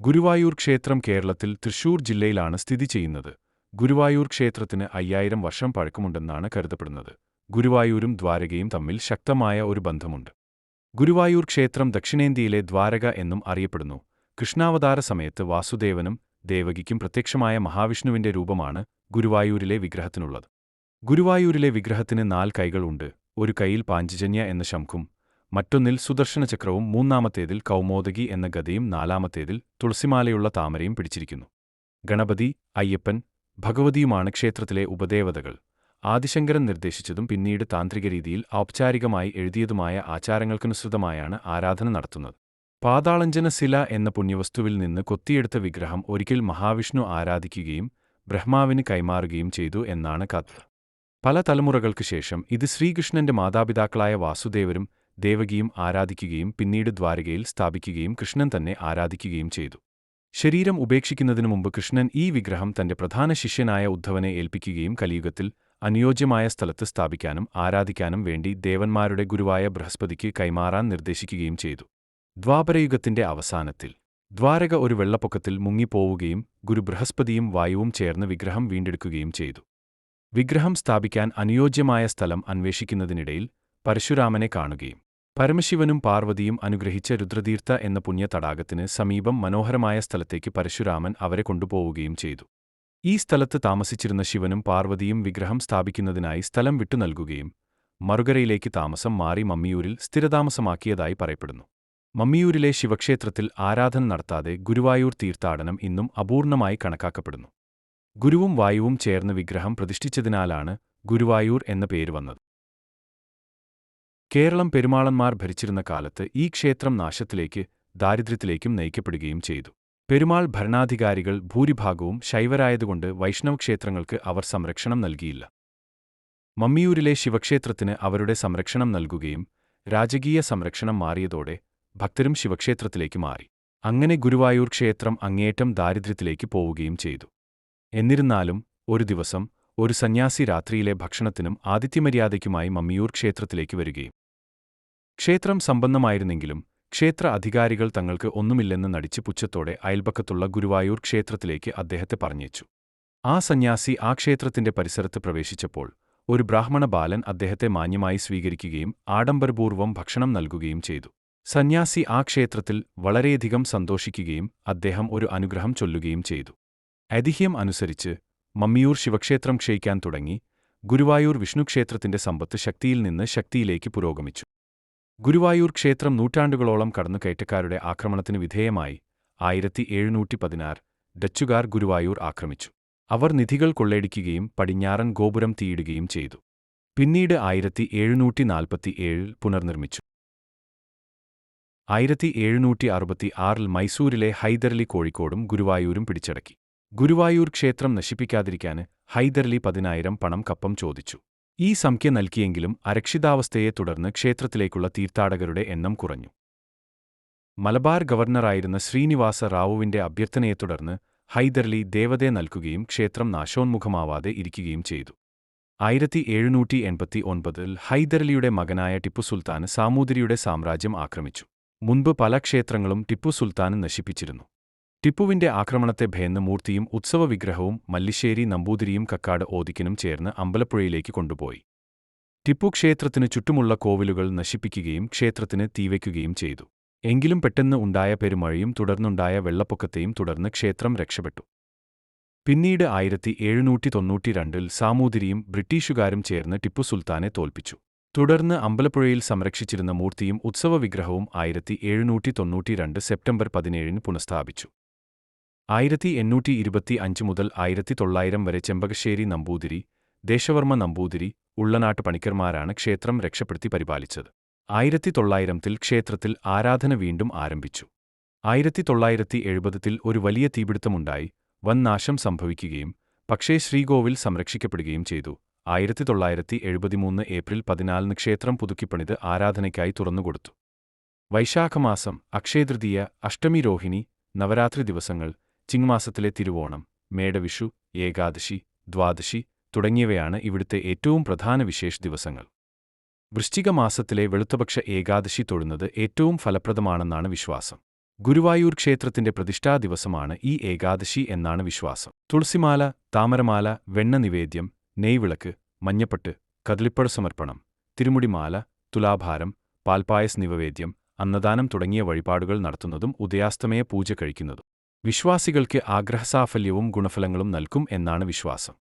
ഗുരുവായൂർ ക്ഷേത്രം കേരളത്തിൽ തൃശൂർ ജില്ലയിലാണ് സ്ഥിതി ചെയ്യുന്നത്. ഗുരുവായൂർ ക്ഷേത്രത്തിന് അയ്യായിരം വർഷം പഴക്കമുണ്ടെന്നാണ് കരുതപ്പെടുന്നത്. ഗുരുവായൂരും ദ്വാരകയും തമ്മിൽ ശക്തമായ ഒരു ബന്ധമുണ്ട്. ഗുരുവായൂർ ക്ഷേത്രം ദക്ഷിണേന്ത്യയിലെ ദ്വാരക എന്നും അറിയപ്പെടുന്നു. കൃഷ്ണാവതാര സമയത്ത് വാസുദേവനും ദേവകിക്കും പ്രത്യക്ഷമായ മഹാവിഷ്ണുവിന്റെ രൂപമാണ് ഗുരുവായൂരിലെ വിഗ്രഹത്തിനുള്ളത്. ഗുരുവായൂരിലെ വിഗ്രഹത്തിന് നാല് കൈകളുണ്ട്. ഒരു കൈയിൽ പാഞ്ചജന്യ എന്ന ശംഖും മറ്റൊന്നിൽ സുദർശനചക്രവും മൂന്നാമത്തേതിൽ കൗമോദകി എന്ന ഗതയും നാലാമത്തേതിൽ തുളസിമാലയുള്ള താമരയും പിടിച്ചിരിക്കുന്നു. ഗണപതി അയ്യപ്പൻ ഭഗവതിയുമാണ് ക്ഷേത്രത്തിലെ ഉപദേവതകൾ. ആദിശങ്കരൻ നിർദ്ദേശിച്ചതും പിന്നീട് താന്ത്രിക രീതിയിൽ ഔപചാരികമായി എഴുതിയതുമായ ആചാരങ്ങൾക്കനുസൃതമായാണ് ആരാധന നടത്തുന്നത്. പാതാളഞ്ജന ശില എന്ന പുണ്യവസ്തുവിൽ നിന്ന് കൊത്തിയെടുത്ത വിഗ്രഹം ഒരിക്കൽ മഹാവിഷ്ണു ആരാധിക്കുകയും ബ്രഹ്മാവിന് കൈമാറുകയും ചെയ്തു എന്നാണ് കഥ. പല തലമുറകൾക്ക് ശേഷം ഇത് ശ്രീകൃഷ്ണന്റെ മാതാപിതാക്കളായ വാസുദേവരും ദേവകിയും ആരാധിക്കുകയും പിന്നീട് ദ്വാരകയിൽ സ്ഥാപിക്കുകയും കൃഷ്ണൻ തന്നെ ആരാധിക്കുകയും ചെയ്തു. ശരീരം ഉപേക്ഷിക്കുന്നതിനു മുമ്പ് കൃഷ്ണൻ ഈ വിഗ്രഹം തന്റെ പ്രധാന ശിഷ്യനായ ഉദ്ധവനെ ഏൽപ്പിക്കുകയും കലിയുഗത്തിൽ അനുയോജ്യമായ സ്ഥലത്ത് സ്ഥാപിക്കാനും ആരാധിക്കാനും വേണ്ടി ദേവന്മാരുടെ ഗുരുവായ ബൃഹസ്പതിക്ക് കൈമാറാൻ നിർദ്ദേശിക്കുകയും ചെയ്തു. ദ്വാപരയുഗത്തിന്റെ അവസാനത്തിൽ ദ്വാരക ഒരു വെള്ളപ്പൊക്കത്തിൽ മുങ്ങിപ്പോവുകയും ഗുരു ബൃഹസ്പതിയും വായുവും ചേർന്ന് വിഗ്രഹം വീണ്ടെടുക്കുകയും ചെയ്തു. വിഗ്രഹം സ്ഥാപിക്കാൻ അനുയോജ്യമായ സ്ഥലം അന്വേഷിക്കുന്നതിനിടയിൽ പരശുരാമനെ കാണുകയും പരമശിവനും പാർവതിയും അനുഗ്രഹിച്ച രുദ്രതീർത്ഥ എന്ന പുണ്യ തടാകത്തിന് സമീപം മനോഹരമായ സ്ഥലത്തേക്ക് പരശുരാമൻ അവരെ കൊണ്ടുപോവുകയും ചെയ്തു. ഈ സ്ഥലത്ത് താമസിച്ചിരുന്ന ശിവനും പാർവതിയും വിഗ്രഹം സ്ഥാപിക്കുന്നതിനായി സ്ഥലം വിട്ടു നൽകുകയും മറുകരയിലേക്ക് താമസം മാറി മമ്മിയൂരിൽ സ്ഥിരതാമസമാക്കിയതായി പറയപ്പെടുന്നു. മമ്മിയൂരിലെ ശിവക്ഷേത്രത്തിൽ ആരാധന നടത്താതെ ഗുരുവായൂർ തീർത്ഥാടനം ഇന്നും അപൂർണമായി കണക്കാക്കപ്പെടുന്നു. ഗുരുവും വായുവും ചേർന്ന് വിഗ്രഹം പ്രതിഷ്ഠിച്ചതിനാലാണ് ഗുരുവായൂർ എന്ന പേര് വന്നത്. കേരളം പെരുമാളന്മാർ ഭരിച്ചിരുന്ന കാലത്ത് ഈ ക്ഷേത്രം നാശത്തിലേക്ക് ദാരിദ്ര്യത്തിലേക്കും നയിക്കപ്പെടുകയും ചെയ്തു. പെരുമാൾ ഭരണാധികാരികൾ ഭൂരിഭാഗവും ശൈവരായതുകൊണ്ട് വൈഷ്ണവ ക്ഷേത്രങ്ങൾക്ക് അവർ സംരക്ഷണം നൽകിയില്ല. മമ്മിയൂരിലെ ശിവക്ഷേത്രത്തിന് അവരുടെ സംരക്ഷണം നൽകുകയും രാജകീയ സംരക്ഷണം മാറിയതോടെ ഭക്തരും ശിവക്ഷേത്രത്തിലേക്ക് മാറി. അങ്ങനെ ഗുരുവായൂർ ക്ഷേത്രം അങ്ങേയറ്റം ദാരിദ്ര്യത്തിലേക്ക് പോവുകയും ചെയ്തു. എന്നിരുന്നാലും ഒരു ദിവസം ഒരു സന്യാസി രാത്രിയിലെ ഭക്ഷണത്തിനും ആതിഥ്യമര്യാദയ്ക്കുമായി മമ്മിയൂർ ക്ഷേത്രത്തിലേക്ക് വരികയും ക്ഷേത്രം സമ്പന്നമായിരുന്നെങ്കിലും ക്ഷേത്ര അധികാരികൾ തങ്ങൾക്ക് ഒന്നുമില്ലെന്ന് നടിച്ച് പുച്ഛത്തോടെ അയൽപക്കത്തുള്ള ഗുരുവായൂർ ക്ഷേത്രത്തിലേക്ക് അദ്ദേഹത്തെ പറഞ്ഞേച്ചു ആ സന്യാസി ആ ക്ഷേത്രത്തിന്റെ പരിസരത്ത് പ്രവേശിച്ചപ്പോൾ ഒരു ബ്രാഹ്മണ ബാലൻ അദ്ദേഹത്തെ മാന്യമായി സ്വീകരിക്കുകയും ആഡംബരപൂർവം ഭക്ഷണം നൽകുകയും ചെയ്തു. സന്യാസി ആ ക്ഷേത്രത്തിൽ വളരെയധികം സന്തോഷിക്കുകയും അദ്ദേഹം ഒരു അനുഗ്രഹം ചൊല്ലുകയും ചെയ്തു. ഐതിഹ്യം അനുസരിച്ച് മമ്മിയൂർ ശിവക്ഷേത്രം ക്ഷയിക്കാൻ തുടങ്ങി ഗുരുവായൂർ വിഷ്ണുക്ഷേത്രത്തിന്റെ സമ്പത്ത് ശക്തിയിൽ നിന്ന് ശക്തിയിലേക്ക് പുരോഗമിച്ചു. ഗുരുവായൂർ ക്ഷേത്രം നൂറ്റാണ്ടുകളോളം കടന്നു കടന്നുകയറ്റക്കാരുടെ ആക്രമണത്തിന് വിധേയമായി ആയിരത്തി എഴുന്നൂറ്റി പതിനാറ് ഡച്ചുകാർ ഗുരുവായൂർ ആക്രമിച്ചു. അവർ നിധികൾ കൊള്ളയടിക്കുകയും പടിഞ്ഞാറൻ ഗോപുരം തീയിടുകയും ചെയ്തു. പിന്നീട് ആയിരത്തി എഴുന്നൂറ്റി നാൽപ്പത്തിയേഴിൽ പുനർനിർമ്മിച്ചു. ആയിരത്തി എഴുന്നൂറ്റി അറുപത്തി ആറിൽ മൈസൂരിലെ ഹൈദരലി കോഴിക്കോടും ഗുരുവായൂരും പിടിച്ചടക്കി. ഗുരുവായൂർ ക്ഷേത്രം നശിപ്പിക്കാതിരിക്കാന് ഹൈദരലി പതിനായിരം പണം കപ്പം ചോദിച്ചു. ഈ സംഖ്യ നൽകിയെങ്കിലും അരക്ഷിതാവസ്ഥയെ തുടർന്ന് ക്ഷേത്രത്തിലേക്കുള്ള തീർത്ഥാടകരുടെ എണ്ണം കുറഞ്ഞു. മലബാർ ഗവർണറായിരുന്ന ശ്രീനിവാസ റാവുവിന്റെ അഭ്യർത്ഥനയെ തുടർന്ന് ഹൈദർലി ദേവതയെ നൽകുകയും ക്ഷേത്രം നാശോന്മുഖമാവാതെ ഇരിക്കുകയും ചെയ്തു. ആയിരത്തി എഴുന്നൂറ്റി എൺപത്തി ഒൻപതിൽ ഹൈദരലിയുടെ മകനായ ടിപ്പു സുൽത്താൻ സാമൂതിരിയുടെ സാമ്രാജ്യം ആക്രമിച്ചു. മുൻപ് പല ക്ഷേത്രങ്ങളും ടിപ്പു സുൽത്താൻ നശിപ്പിച്ചിരുന്നു. ടിപ്പുവിന്റെ ആക്രമണത്തെ ഭയന്ന് മൂർത്തിയും ഉത്സവവിഗ്രഹവും മല്ലിശ്ശേരി നമ്പൂതിരിയും കക്കാട് ഓദിക്കനും ചേർന്ന് അമ്പലപ്പുഴയിലേക്ക് കൊണ്ടുപോയി. ടിപ്പു ക്ഷേത്രത്തിനു ചുറ്റുമുള്ള കോവിലുകൾ നശിപ്പിക്കുകയും ക്ഷേത്രത്തിന് തീവയ്ക്കുകയും ചെയ്തു. എങ്കിലും പെട്ടെന്ന് ഉണ്ടായ പെരുമഴയും തുടർന്നുണ്ടായ വെള്ളപ്പൊക്കത്തെയും തുടർന്ന് ക്ഷേത്രം രക്ഷപ്പെട്ടു. പിന്നീട് ആയിരത്തി എഴുന്നൂറ്റി തൊണ്ണൂറ്റിരണ്ടിൽ സാമൂതിരിയും ബ്രിട്ടീഷുകാരും ചേർന്ന് ടിപ്പു സുൽത്താനെ തോൽപ്പിച്ചു. തുടർന്ന് അമ്പലപ്പുഴയിൽ സംരക്ഷിച്ചിരുന്ന മൂർത്തിയും ഉത്സവവിഗ്രഹവും ആയിരത്തി എഴുന്നൂറ്റി തൊണ്ണൂറ്റിരണ്ട് സെപ്റ്റംബർ പതിനേഴിന് പുനഃസ്ഥാപിച്ചു. ആയിരത്തി എണ്ണൂറ്റി ഇരുപത്തി അഞ്ച് മുതൽ ആയിരത്തി തൊള്ളായിരം വരെ ചെമ്പകശ്ശേരി നമ്പൂതിരി ദേശവർമ്മ നമ്പൂതിരി ഉള്ളനാട്ട് പണിക്കർമാരാണ് ക്ഷേത്രം രക്ഷപ്പെടുത്തി പരിപാലിച്ചത്. ആയിരത്തി തൊള്ളായിരത്തിൽ ക്ഷേത്രത്തിൽ ആരാധന വീണ്ടും ആരംഭിച്ചു. ആയിരത്തി തൊള്ളായിരത്തി എഴുപതിൽ ഒരു വലിയ തീപിടുത്തമുണ്ടായി വൻ നാശം സംഭവിക്കുകയും പക്ഷേ ശ്രീകോവിൽ സംരക്ഷിക്കപ്പെടുകയും ചെയ്തു. ആയിരത്തി തൊള്ളായിരത്തി എഴുപത്തിമൂന്ന് ഏപ്രിൽ പതിനാലിന് ക്ഷേത്രം പുതുക്കിപ്പണിത് ആരാധനയ്ക്കായി തുറന്നുകൊടുത്തു. വൈശാഖമാസം അക്ഷയതൃതീയ അഷ്ടമി രോഹിണി നവരാത്രി ദിവസങ്ങൾ ചിങ്മാസത്തിലെ തിരുവോണം മേടവിഷു ഏകാദശി ദ്വാദശി തുടങ്ങിയവയാണ് ഇവിടുത്തെ ഏറ്റവും പ്രധാന വിശേഷ ദിവസങ്ങൾ. വൃശ്ചിക മാസത്തിലെ വെളുത്തപക്ഷ ഏകാദശി തൊഴുന്നത് ഏറ്റവും ഫലപ്രദമാണെന്നാണ് വിശ്വാസം. ഗുരുവായൂർ ക്ഷേത്രത്തിന്റെ പ്രതിഷ്ഠാ ദിവസമാണ് ഈ ഏകാദശി എന്നാണ് വിശ്വാസം. തുളസിമാല താമരമാല വെണ്ണ നിവേദ്യം നെയ്വിളക്ക് മഞ്ഞപ്പട്ട് കദളിപ്പഴ സമർപ്പണം തിരുമുടിമാല തുലാഭാരം പാൽപായസ് നിവേദ്യം അന്നദാനം തുടങ്ങിയ വഴിപാടുകൾ നടത്തുന്നതും ഉദയാസ്തമയ പൂജ കഴിക്കുന്നതും. വിശ്വാസികൾക്ക് ആഗ്രഹസാഫല്യവും ഗുണഫലങ്ങളും നൽകും എന്നാണ് വിശ്വാസം.